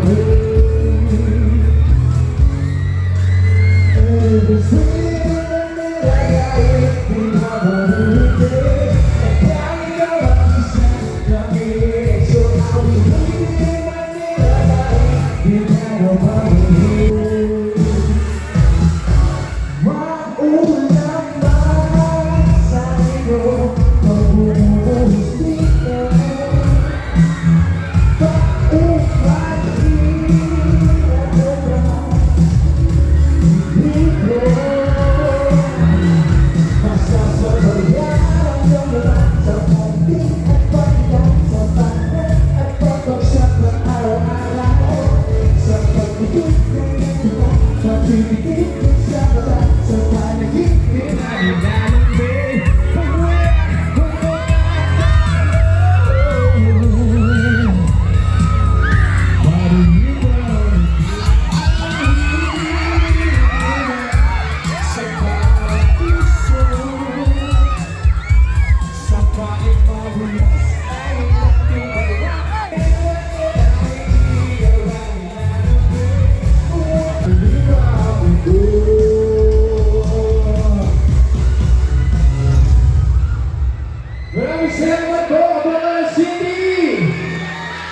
Hallelujah.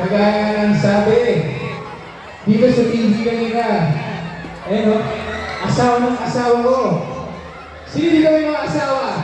Kagaya ng sabi, dito sa TV kanina, eh no, asawa ng asawa ko. Sino dito yung mga asawa?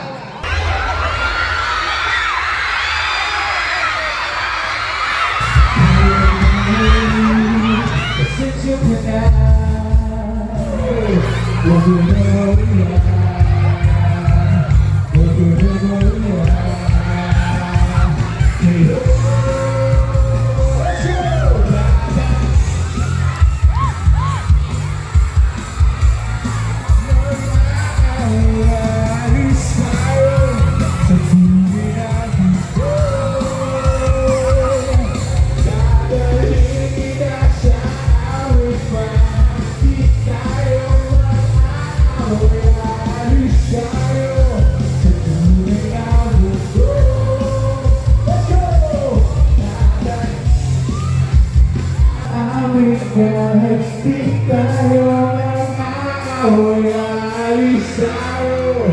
Kahit di tayo nagmamahuyalis sa'yo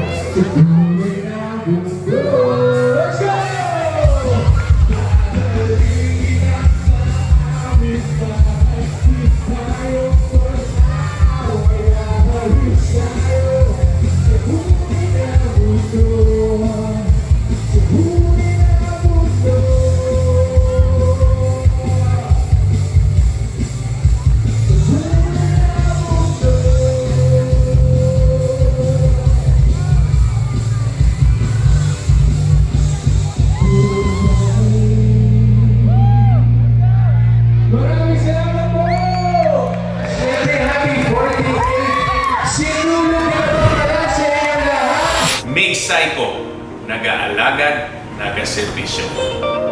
May Psycho, nag-aalagad, nag-servisyo.